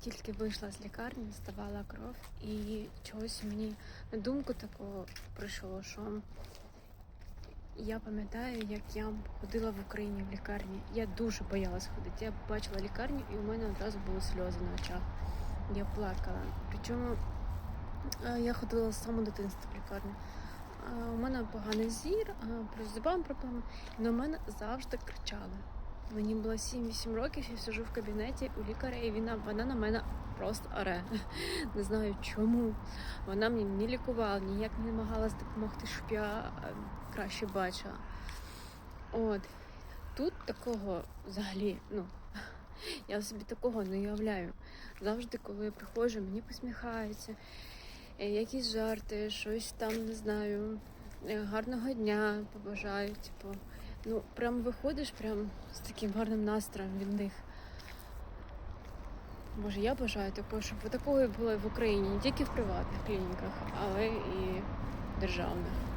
тільки вийшла з лікарні, здавала кров, і чогось мені на думку такого прийшло, що я пам'ятаю, як я ходила в Україні в лікарні. Я дуже боялась ходити. Я бачила лікарню, і у мене одразу були сльози на очах. Я плакала. Причому е, я ходила з самого дитинства в лікарню. Е, У мене поганий зір, е, плюс з зубами проблеми. І на мене завжди кричали. Мені було 7-8 років, я сижу в кабінеті у лікаря, і вона, вона на мене просто оре. Не знаю чому. Вона мені не лікувала, ніяк не намагалась допомогти, щоб я е, краще бачила. От. Тут такого взагалі, ну, я собі такого не уявляю. Завжди, коли я приходжу, мені посміхаються, е, якісь жарти, щось там не знаю. е, Гарного дня побажають, типу. Ну, прям виходиш прям з таким гарним настроєм від них. Боже, я бажаю такого, щоб такого було в Україні, не тільки в приватних клініках, але і державних.